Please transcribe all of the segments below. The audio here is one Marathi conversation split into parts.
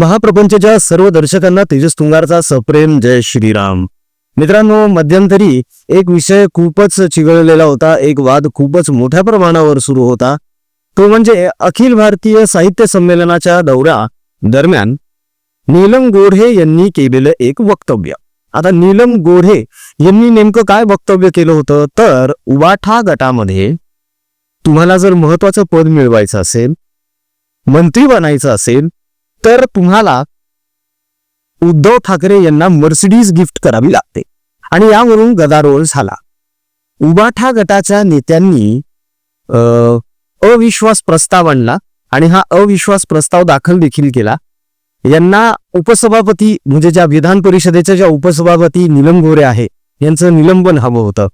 महाप्रपंचच्या सर्व दर्शकांना तेजस तुंगारचा सप्रेम जय श्रीराम. मित्रांनो मध्यंतरी एक विषय खूपच चिघळलेला होता एक वाद खूपच मोठ्या प्रमाणावर सुरू होता. तो म्हणजे अखिल भारतीय साहित्य संमेलनाच्या दौऱ्या दरम्यान नीलम गोढे यांनी केलेलं एक वक्तव्य. आता नीलम गोढे यांनी नेमकं काय वक्तव्य केलं होतं? तर उबाठा गटामध्ये तुम्हाला जर महत्वाचं पद मिळवायचं असेल मंत्री बनायचं असेल तर तुम्हाला उद्धव ठाकरे यांना मर्सिडीज गिफ्ट करावी लागते. आणि यावरून गदारोळ झाला. उबाठा गटाच्या नेत्यांनी अविश्वास प्रस्ताव आणला आणि हा अविश्वास प्रस्ताव दाखल देखील केला. यांना उपसभापती म्हणजे ज्या विधान परिषदेच्या ज्या उपसभापती निलम गोरे आहे यांचं निलंबन हवं होतं.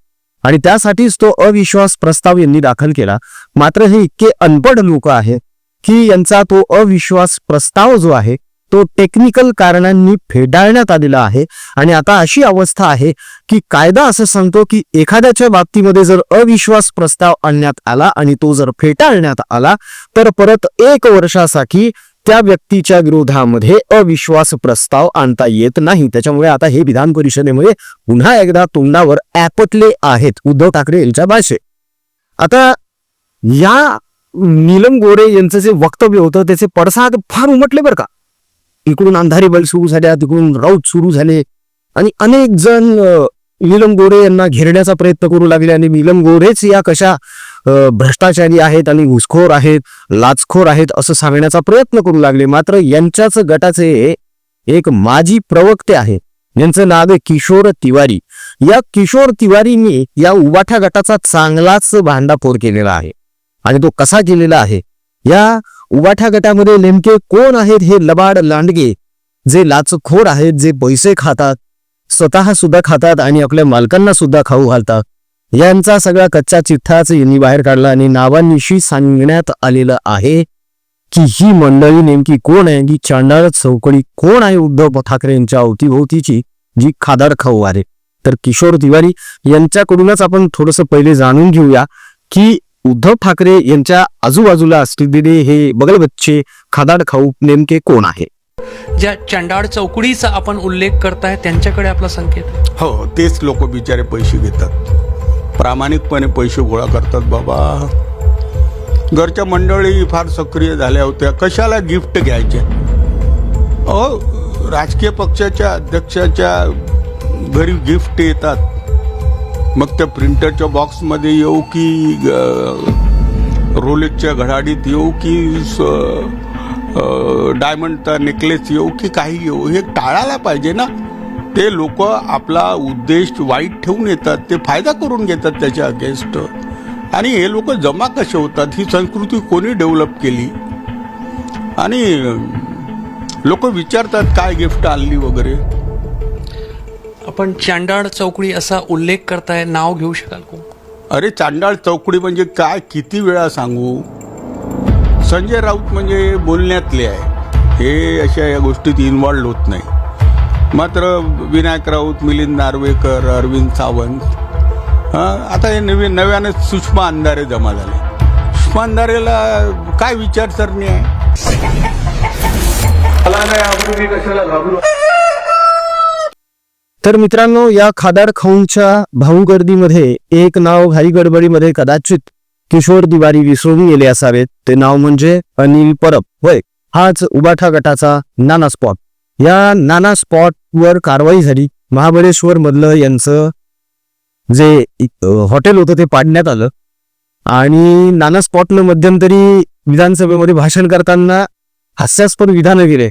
आणि त्यासाठीच तो अविश्वास प्रस्ताव यांनी दाखल केला. मात्र हे इतके अनपढ लोक आहेत की यांचा तो अविश्वास प्रस्ताव जो आहे तो टेक्निकल कारणांनी फेटाळण्यात आलेला आहे. आणि आता अशी अवस्था आहे की कायदा असं सांगतो की एखाद्याच्या बाबतीमध्ये जर अविश्वास प्रस्ताव आणण्यात आला आणि तो जर फेटाळण्यात आला तर परत एक वर्षासाठी त्या व्यक्तीच्या विरोधामध्ये अविश्वास प्रस्ताव आणता येत नाही. त्याच्यामुळे आता हे विधान परिषदेमध्ये पुन्हा एकदा तोंडावर ऍपटले आहेत. उद्धव ठाकरे यांच्या भाषेत. आता या नीलम गोरे यांचं जे वक्तव्य होतं त्याचे पडसाद फार उमटले बरं का. इकडून अंधारी बल सुरू झाल्या तिकडून राऊत सुरू झाले. आणि अनेक जण नीलम गोरे यांना घेरण्याचा प्रयत्न करू लागले आणि नीलम गोरेच या कशा भ्रष्टाचारी आहेत आणि घुसखोर आहेत लाचखोर आहेत असं सांगण्याचा प्रयत्न करू लागले. मात्र यांच्याच गटाचे एक माजी प्रवक्ते आहेत. यांचं नाव आहे किशोर तिवारी. या किशोर तिवारींनी या उबाठा गटाचा चांगलाच भांडाफोड केलेला आहे. आणि तो कसा केलेला आहे? या उबाठा गटामध्ये नेमके कोण आहेत हे लबाड लांडगे जे लाचखोर आहेत जे पैसे खातात स्वतः सुद्धा खातात आणि आपल्या मालकांना सुद्धा खाऊ घालतात? यांचा सगळा कच्चा चिठ्ठाच यांनी बाहेर काढला आणि नावांनिशी सांगण्यात आलेलं आहे की ही मंडळी नेमकी कोण आहे? की चांडाळ चौकडी कोण आहे? उद्धव ठाकरे यांच्या अवतीभोवतीची जी खादाड खाऊ आहे तर किशोर तिवारी यांच्याकडूनच आपण थोडंसं पहिले जाणून घेऊया की उद्धव ठाकरे यांच्या आजूबाजूला असलेले हे बगलबच्चे खादाड खाऊ नेमके कोण आहे? ज्या चंडाळ चौकडीचा आपण उल्लेख करताय त्यांच्याकडे आपला संकेत हो तेच लोक बिचारे पैसे घेतात. प्रामाणिकपणे पैसे गोळा करतात बाबा. घरच्या मंडळी फार सक्रिय झाल्या होत्या. कशाला गिफ्ट घ्यायचे? अहो राजकीय पक्षाच्या अध्यक्षाच्या घरी गिफ्ट येतात. मग त्या प्रिंटरच्या बॉक्समध्ये येऊ की रोलेक्सच्या घडाडीत येऊ की डायमंडचा नेकलेस येऊ की काही येऊ हे टाळायला पाहिजे ना. ते लोक आपला उद्देश वाईट ठेवून येतात ते फायदा करून घेतात त्याच्या अगेन्स्ट आणि हे लोक जमा कसे होतात ही संस्कृती कोणी डेव्हलप केली? आणि लोक विचारतात काय गिफ्ट आणली वगैरे? आपण चांडाळ चौकडी असा उल्लेख करताय नाव घेऊ शकाल को? अरे चांडाळ चौकडी म्हणजे काय? किती वेळा सांगू? संजय राऊत म्हणजे बोलण्यातले आहे. हे अशा या गोष्टीत इन्व्हॉल्ड होत नाही. मात्र विनायक राऊत मिलिंद नार्वेकर अरविंद सावंत हं, आता हे नवीन नव्याने सुषमा अंधारे जमा झाले. सुषमा अंधारेला काय विचारसरणी आहे? तर मित्रांनो या खादार खाऊंच्या भाऊ गर्दीमध्ये एक नाव घाई गडबडीमध्ये कदाचित किशोर दिवारी विसरून गेले असावेत. ते नाव म्हणजे अनिल परब. होय हाच उबाठा गटाचा नाना स्पॉट. या नाना स्पॉट वर कारवाई झाली. महाबळेश्वर मधलं यांचं जे हॉटेल होतं ते पाडण्यात आलं. आणि नाना स्पॉटनं मध्यंतरी विधानसभेमध्ये भाषण करताना हास्यास्पद विधानं केले.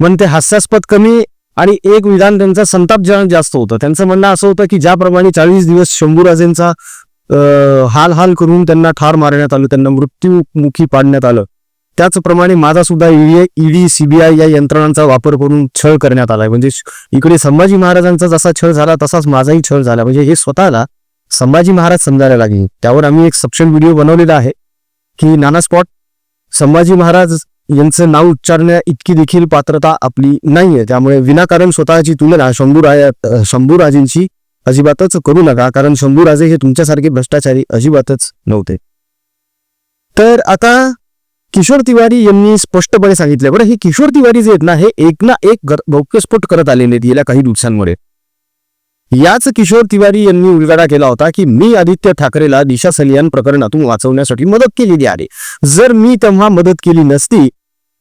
पण ते हास्यास्पद कमी आणि एक विधान त्यांचा संतापजनक जास्त होतं. त्यांचं म्हणणं असं होतं की ज्याप्रमाणे चाळीस दिवस शंभूराजेंचा हाल हाल करून त्यांना ठार मारण्यात आलं त्यांना मृत्यूमुखी पाडण्यात आलं त्याचप्रमाणे माझा सुद्धा ईडी ईडी सीबीआय या यंत्रणांचा वापर करून छळ करण्यात आलाय. म्हणजे इकडे संभाजी महाराजांचा जसा छळ झाला तसाच माझाही छळ झाला. म्हणजे हे स्वतःला संभाजी महाराज समजायला लागले. त्यावर आम्ही एक सपशेल व्हिडिओ बनवलेला आहे की नाना स्पॉट संभाजी महाराज यांचं नाव उच्चारण्या इतकी देखील पात्रता आपली नाहीये. त्यामुळे विनाकारण स्वतःची तुलना शंभूराया शंभूराजेंची अजिबातच करू नका. कारण शंभूराजे हे तुमच्यासारखे भ्रष्टाचारी अजिबातच नव्हते. तर आता किशोर तिवारी यांनी स्पष्टपणे सांगितलं बरं हे किशोर तिवारी जे आहेत ना हे एक ना एक गर- गौप्यस्फोट करत आलेले आहेत गेल्या काही दिवसांमुळे. याच किशोर तिवारी यांनी उलगडा केला होता की मी आदित्य ठाकरेला दिशा सलियान प्रकरणातून वाचवण्यासाठी मदत केलेली आहे. जर मी तेव्हा मदत केली नसती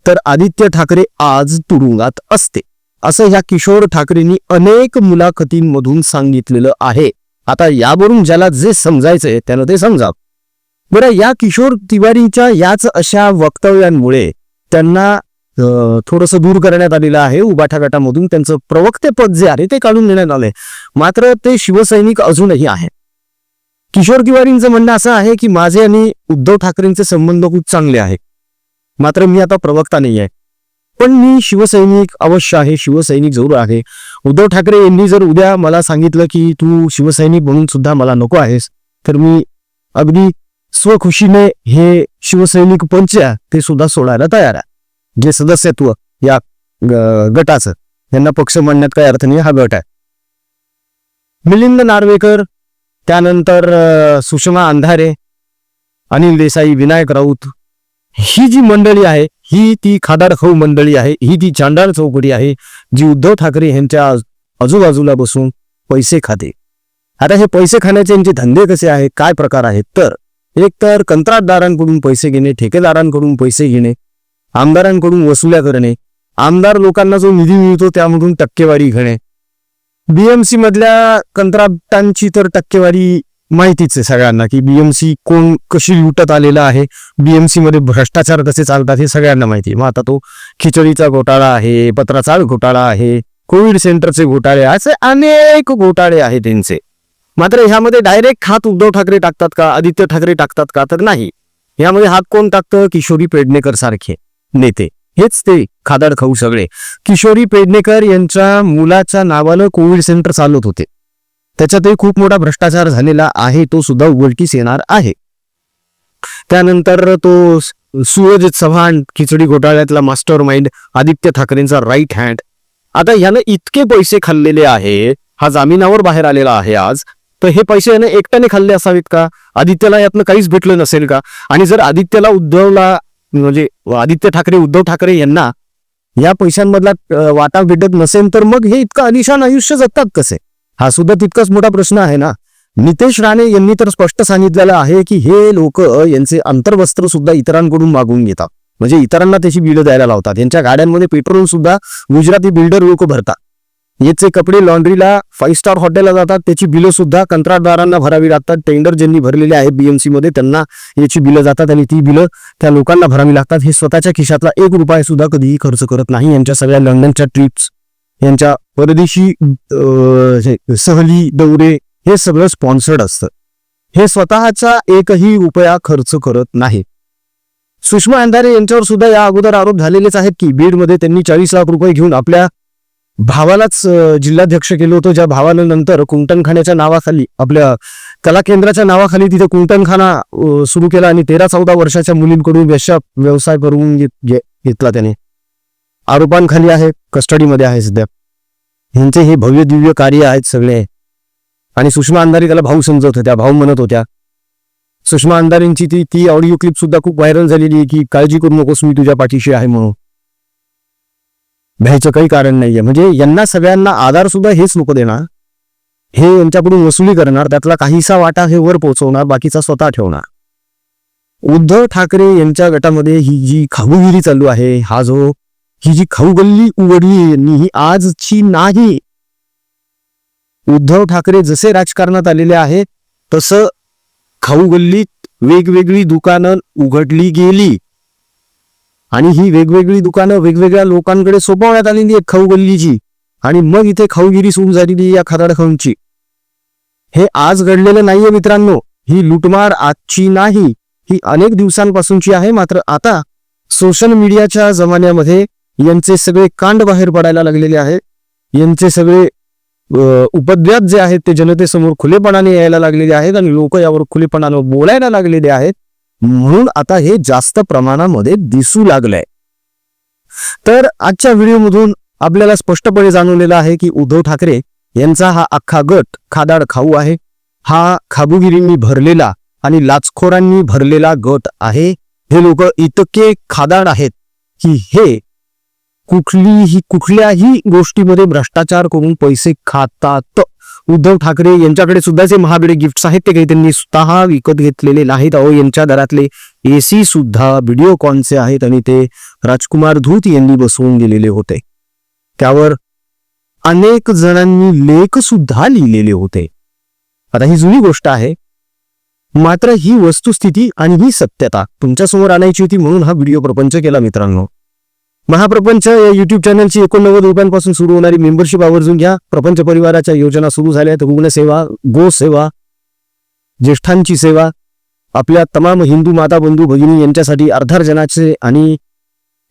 तर आदित्य ठाकरे आज तुरुंगात असते. असं ह्या किशोर ठाकरेंनी अनेक मुलाखतींमधून सांगितलेलं आहे. आता यावरून ज्याला जे समजायचंय त्यानं ते समजा बरं या किशोर तिवारीच्या याच अशा वक्तव्यांमुळे त्यांना थोडस दूर करण्यात आलेलं आहे उबाठा गटामधून त्यांचं प्रवक्तेपद जे आहे ते काढून देण्यात आलंय. मात्र ते शिवसैनिक अजूनही आहे किशोर तिवारींचं म्हणणं असं आहे की माझे आणि उद्धव ठाकरेंचे संबंध खूप चांगले आहे मात्र मी आता प्रवक्ता नाही आहे पण मी शिवसैनिक अवश्य आहे शिवसैनिक जरूर आहे. उद्धव ठाकरे यांनी जर उद्या मला सांगितलं की तू शिवसैनिक म्हणून सुद्धा मला नको आहेस तर मी अगदी स्वखुशीने हे शिवसैनिक पंच आहे, ते सुद्धा सोडायला तयार आहे. जे सदस्यत्व या ग- गटाचं यांना पक्ष म्हणण्यात काही अर्थ नाही हा गट आहे. मिलिंद नार्वेकर त्यानंतर सुषमा अंधारे अनिल देसाई विनायक राऊत ही जी मंडळी आहे ही ती खादारखाऊ मंडळी आहे ही ती चांडाळ चौकडी आहे जी उद्धव ठाकरे यांच्या आजूबाजूला बसून पैसे खाते. आता हे पैसे खाण्याचे यांचे धंदे कसे आहेत काय प्रकार आहेत? तर एक तर कंत्राटदारांकडून पैसे घेणे ठेकेदारांकडून पैसे घेणे आमदारांकडून वसुल्या करणे आमदार लोकांना जो निधी मिळतो त्यामधून टक्केवारी घेणे. बीएमसी मधल्या कंत्राटांची तर टक्केवारी माहितीच आहे सगळ्यांना की बीएमसी कोण कशी लुटत आलेला आहे. बीएमसी मध्ये भ्रष्टाचार कसे चालतात हे सगळ्यांना माहिती आहे. मग आता तो खिचडीचा घोटाळा आहे पत्राचाळ घोटाळा आहे कोविड सेंटरचे घोटाळे असे अनेक घोटाळे आहेत त्यांचे. मात्र ह्यामध्ये डायरेक्ट हात उद्धव ठाकरे टाकतात का आदित्य ठाकरे टाकतात का तर नाही. यामध्ये हात कोण टाकतं? किशोरी पेडणेकर सारखे नेते. हेच ते खादाड खाऊ सगळे. किशोरी पेडणेकर यांच्या मुलाच्या नावानं कोविड सेंटर चालवत होते. त्याच्यातही खूप मोठा भ्रष्टाचार झालेला आहे तो सुद्धा उघडकीस येणार आहे. त्यानंतर तो स- चव्हाण खिचडी घोटाळ्यातला मास्टर माइंड आदित्य ठाकरेंचा राईट हँड आता यानं इतके पैसे खाल्लेले आहे हा जामिनावर बाहेर आलेला आहे आज तर हे पैसे यानं एकट्याने खाल्ले असावेत का? आदित्यला यातनं काहीच भेटलं नसेल का? आणि जर आदित्यला उद्धवला म्हणजे आदित्य ठाकरे उद्धव ठाकरे यांना या पैशांमधला वाटा भेटत नसेल तर मग हे इतकं अलिशान आयुष्य जगतात कसे? हा सुद्धा तितकाच मोठा प्रश्न आहे ना? नितेश राणे यांनी तर स्पष्ट सांगितलेलं आहे की हे लोक यांचे अंतर्वस्त्र सुद्धा इतरांकडून मागून घेतात. म्हणजे इतरांना त्याची बिलं द्यायला लावतात. यांच्या गाड्यांमध्ये पेट्रोल सुद्धा गुजराती बिल्डर लोक भरतात. याचे कपडे लॉन्ड्रीला फाईव्ह स्टार हॉटेलला जातात. त्याची बिलं सुद्धा कंत्राटदारांना भरावी लागतात. टेंडर ज्यांनी भरलेले आहेत बीएमसी मध्ये त्यांना याची बिलं जातात आणि ती बिलं त्या लोकांना भरावी लागतात. हे स्वतःच्या खिशातला एक रुपया सुद्धा कधीही खर्च करत नाही. यांच्या सगळ्या लंडनच्या ट्रिप्स यांच्या परदेशी सहली दौरे हे सगळं स्पॉन्सर्ड असतं. हे स्वतःचा एकही रुपया खर्च करत नाही. सुषमा अंधारे यांच्यावर सुद्धा या अगोदर आरोप झालेलेच आहेत की बीडमध्ये त्यांनी चाळीस लाख रुपये घेऊन आपल्या भावालाच जिल्हाध्यक्ष केलं होतं ज्या भावानं नंतर कुंटणखान्याच्या नावाखाली आपल्या कला केंद्राच्या नावाखाली तिथे कुंटणखाना सुरू केला आणि तेरा चौदा वर्षाच्या मुलींकडून व्यवसाय व्यवसाय करून घेतला त्याने. आरोपांखाली आहे कस्टडीमध्ये आहे सध्या. ह्यांचे हे भव्य दिव्य कार्य आहेत सगळे. आणि सुषमा अंधारी त्याला भाऊ समजत होत्या भाऊ म्हणत होत्या. सुषमा अंधारींची ती ती ऑडिओ क्लिप सुद्धा खूप व्हायरल झालेली आहे की काळजी करू नकोस मी तुझ्या पाठीशी आहे म्हणून. भ्यायचं काही कारण नाहीये. म्हणजे यांना सगळ्यांना आधार सुद्धा हेच लोक देणार. हे यांच्याकडून वसुली करणार त्यातला काहीसा वाटा हे वर पोहोचवणार बाकीचा स्वतः ठेवणार. उद्धव ठाकरे यांच्या गटामध्ये ही जी खाबुगिरी चालू आहे हा जो ही जी खाऊ गल्ली उघडली यांनी ही आजची नाही. उद्धव ठाकरे जसे राजकारणात आलेले आहे तसं खाऊ गल्लीत वेगवेगळी दुकानं उघडली गेली. आणि ही वेगवेगळी दुकानं वेगवेगळ्या लोकांकडे सोपवण्यात आलेली आहेत खाऊ गल्लीची आणि मग इथे खाऊगिरी सुरू झालेली या खाताडखाऊंची हे आज घडलेलं नाहीये मित्रांनो. ही लुटमार आजची नाही. ही अनेक दिवसांपासूनची आहे. मात्र आता सोशल मीडियाच्या जमान्यामध्ये यांचे सगळे कांड बाहेर पडायला लागलेले आहेत यांचे सगळे अ, उपद्व्याप जे आहेत ते जनतेसमोर खुलेपणाने यायला लागलेले आहेत आणि लोक यावर खुलेपणानं बोलायला लागलेले आहेत. म्हणून आता हे जास्त प्रमाणामध्ये दिसू लागलंय. तर आजच्या व्हिडिओमधून आपल्याला स्पष्टपणे जाणवलेलं आहे की उद्धव ठाकरे यांचा हा अख्खा गट खादाड खाऊ आहे. हा खाबुगिरींनी भरलेला आणि लाचखोरांनी भरलेला गट आहे. हे लोक इतके खादाड आहेत की हे कुठलीही कुठल्याही गोष्टीमध्ये भ्रष्टाचार करून पैसे खातात. उद्धव ठाकरे यांच्याकडे सुद्धा जे महागडे गिफ्ट्स आहेत ते काही त्यांनी स्वतः विकत घेतलेले नाहीत. अहो यांच्या दरातले एसी सुद्धा व्हिडिओकॉनचे आहेत आणि ते राजकुमार धूत यांनी बसवून दिलेले होते. त्यावर अनेक जणांनी लेख सुद्धा लिहिलेले होते. आता ही जुनी गोष्ट आहे. मात्र ही वस्तुस्थिती आणि ही सत्यता तुमच्यासमोर आणायची होती म्हणून हा व्हिडिओ प्रपंच केला मित्रांनो. महाप्रपंच या युट्यूब चॅनलची एकोणनव्वद रुपयांपासून सुरू होणारी मेंबरशिप आवर्जून घ्या. प्रपंच परिवाराच्या योजना सुरू झाल्या आहेत रुग्णसेवा गोसेवा ज्येष्ठांची सेवा आपल्या तमाम हिंदू माता बंधू भगिनी यांच्यासाठी अर्धार्जनाचे आणि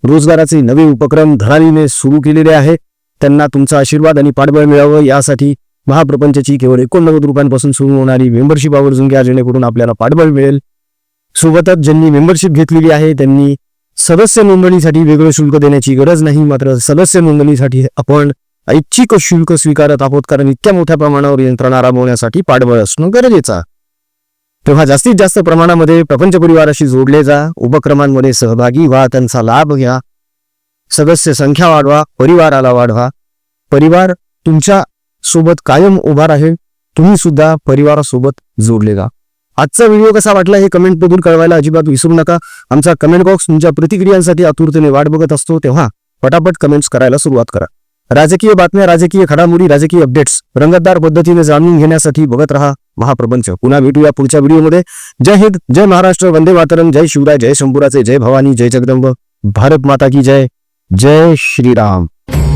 रोजगाराचे नवे उपक्रम धरालीने सुरू केलेले आहे. त्यांना तुमचा आशीर्वाद आणि पाठबळ मिळावं. यासाठी महाप्रपंचची केवळ एकोणनव्वद रुपयांपासून सुरू होणारी मेंबरशिप आवर्जून घ्या. जेणेकरून आपल्याला पाठबळ मिळेल. सोबतच ज्यांनी मेंबरशिप घेतलेली आहे त्यांनी सदस्य नोंदणीसाठी वेगळं शुल्क देण्याची गरज नाही मात्र सदस्य नोंदणीसाठी आपण ऐच्छिक शुल्क स्वीकारत आहोत कारण इतक्या मोठ्या प्रमाणावर यंत्रणा राबवण्यासाठी पाठबळ असणं गरजेचं तेव्हा जास्तीत जास्त प्रमाणामध्ये प्रपंच परिवाराशी जोडले जा उपक्रमांमध्ये सहभागी व्हा त्यांचा लाभ घ्या. सदस्य संख्या वाढवा परिवाराला वाढवा. परिवार तुमच्यासोबत कायम उभा राहील तुम्ही सुद्धा परिवारासोबत जोडले जा. आजचा व्हिडिओ कसा वाटला हे कमेंट मधून कळवायला अजिबात विसरू नका. आमचा कमेंट बॉक्स तुमच्या प्रतिक्रियांसाठी आतुरतेने वाट बघत असतो तेव्हा पटापट कमेंट्स करायला सुरुवात करा. राजकीय बातम्या राजकीय घडामोडी राजकीय अपडेट्स रंगतदार पद्धतीने जाणून घेण्यासाठी बघत रहा महाप्रपंच पुन्हा भेटूया पुढच्या व्हिडिओमध्ये जय हिंद जय महाराष्ट्र वंदे मातरम जय शिवराय जय शंभूराचे जय भवानी जय जगदंब. भारत माता की जय. जय श्रीराम.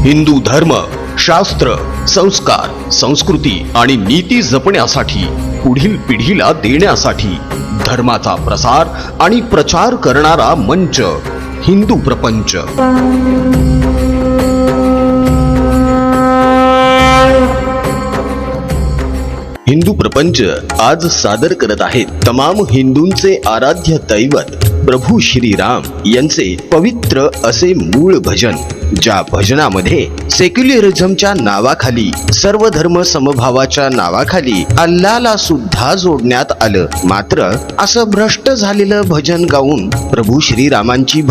हिंदू धर्म शास्त्र संस्कार संस्कृती आणि नीती जपण्यासाठी पुढील पिढीला देण्यासाठी धर्माचा प्रसार आणि प्रचार करणारा मंच हिंदू प्रपंच. हिंदू प्रपंच आज सादर करत आहेत तमाम हिंदूंचे आराध्य दैवत प्रभू श्रीराम यांचे पवित्र असे मूळ भजन ज्या भजनामध्ये सेक्युलरिझमच्या नावाखाली सर्व धर्म समभावाच्या नावाखाली अल्लाला सुद्धा जोडण्यात आलं. मात्र असं भ्रष्ट झालेलं भजन गाऊन प्रभू श्रीरामांची